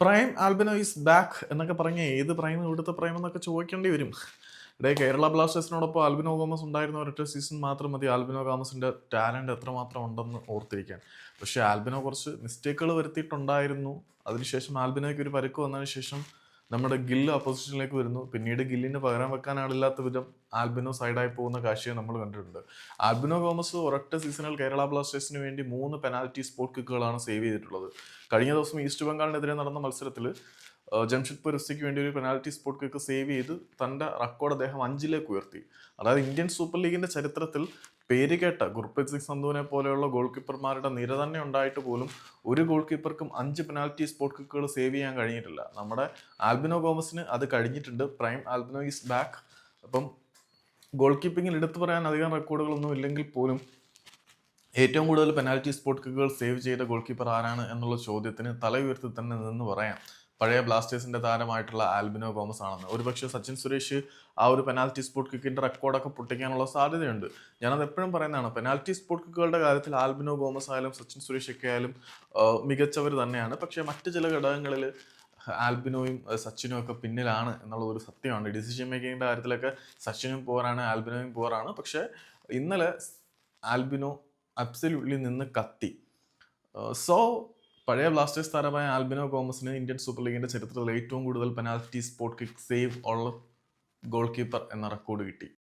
Prime Albino is back എന്നൊക്കെ പറഞ്ഞ ഏത് പ്രൈം ഇവിടുത്തെ പ്രൈം എന്നൊക്കെ ചോദിക്കേണ്ടി വരും. ഇവിടെ കേരള ബ്ലാസ്റ്റേഴ്സിനോടൊപ്പം ആൽബിനോ ഗോമസ് ഉണ്ടായിരുന്ന ഒരൊറ്റ സീസൺ മാത്രം മതി ആൽബിനോ ഗോമസിന്റെ ടാലന്റ് എത്രമാത്രം ഉണ്ടെന്ന് ഓർത്തിരിക്കാൻ. പക്ഷേ ആൽബിനോ കുറച്ച് മിസ്റ്റേക്കുകൾ വരുത്തിയിട്ടുണ്ടായിരുന്നു. അതിനുശേഷം ആൽബിനോയ്ക്ക് ഒരു പരുക്ക് വന്നതിന് ശേഷം നമ്മുടെ ഗില്ല് അപ്പോസിഷനിലേക്ക് വരുന്നു. പിന്നീട് ഗില്ലിന് പകരം വെക്കാൻ ആളില്ലാത്ത വിധം ആൽബിനോ സൈഡായി പോകുന്ന കാഴ്ചയെ നമ്മൾ കണ്ടിട്ടുണ്ട്. ആൽബിനോ ഗോമസ് ഒരൊറ്റ സീസണിൽ കേരള ബ്ലാസ്റ്റേഴ്സിന് വേണ്ടി മൂന്ന് പെനാൽറ്റി സ്പോട്ട് കിക്കുകളാണ് സേവ് ചെയ്തിട്ടുള്ളത്. കഴിഞ്ഞ ദിവസം ഈസ്റ്റ് ബംഗാളിനെതിരെ നടന്ന മത്സരത്തിൽ ജംഷഡ്പൂർ എഫ് സിക്ക് വേണ്ടി ഒരു പെനാൽറ്റി സ്പോട്ട് കിക്ക് സേവ് ചെയ്ത് തന്റെ റെക്കോർഡ് അദ്ദേഹം അഞ്ചിലേക്ക് ഉയർത്തി. അതായത് ഇന്ത്യൻ സൂപ്പർ ലീഗിന്റെ ചരിത്രത്തിൽ പേര് കേട്ട ഗുർപ്രീത് സിംഗ് സന്ധുവിനെ പോലെയുള്ള ഗോൾ കീപ്പർമാരുടെ നിര തന്നെ ഉണ്ടായിട്ട് പോലും ഒരു ഗോൾ കീപ്പർക്കും അഞ്ച് പെനാൽറ്റി സ്പോട്ട് കിക്കുകൾ സേവ് ചെയ്യാൻ കഴിഞ്ഞിട്ടില്ല. നമ്മുടെ ആൽബിനോ ഗോമസിന് അത് കഴിഞ്ഞിട്ടുണ്ട്. Prime Albino is back. അപ്പം ഗോൾ കീപ്പിങ്ങിൽ എടുത്തു പറയാൻ അധികം റെക്കോർഡുകളൊന്നും ഇല്ലെങ്കിൽ പോലും ഏറ്റവും കൂടുതൽ പെനാൽറ്റി സ്പോട്ട് കിക്കുകൾ സേവ് ചെയ്ത ഗോൾ കീപ്പർ ആരാണ് എന്നുള്ള ചോദ്യത്തിന് തല ഉയർത്തി തന്നെ നിന്ന് പറയാം. പഴയ ബ്ലാസ്റ്റേഴ്സിന്റെ താരമായിട്ടുള്ള ആൽബിനോ ഗോമസ് ആണെന്ന്. ഒരുപക്ഷെ സച്ചിൻ സുരേഷ് ആ ഒരു പെനാൽറ്റി സ്പോട്ട് കിക്കിന്റെ റെക്കോർഡൊക്കെ പൊട്ടിക്കാനുള്ള സാധ്യതയുണ്ട്. ഞാനത് എപ്പോഴും പറയുന്നതാണ് പെനാൽറ്റി സ്പോട്ട് കിക്കുകളുടെ കാര്യത്തിൽ ആൽബിനോ ഗോമസ് ആയാലും സച്ചിൻ സുരേഷ് ഒക്കെ ആയാലും മികച്ചവർ തന്നെയാണ്. പക്ഷേ മറ്റ് ചില ഘടകങ്ങളിൽ ആൽബിനോയും സച്ചിനും ഒക്കെ പിന്നിലാണ് എന്നുള്ള ഒരു സത്യമാണ്. ഡിസിഷൻ മേക്കിങ്ങിന്റെ കാര്യത്തിലൊക്കെ സച്ചിനും പോറാണ് ആൽബിനോയും പോറാണ് പക്ഷേ ഇന്നലെ ആൽബിനോ അബ്സല്യൂട്ട്ലി നിന്ന് കത്തി. സോ പഴയ ബ്ലാസ്റ്റേഴ്സ് താരമായ ആൽബിനോ ഗോമസിന് ഇന്ത്യൻ സൂപ്പർ ലീഗിന്റെ ചരിത്രത്തിൽ ഏറ്റവും കൂടുതൽ പെനാൽറ്റി സ്പോട്ട് കിക്ക് സേവ് ഉള്ള ഗോൾ കീപ്പർ എന്ന റെക്കോർഡ് കിട്ടി.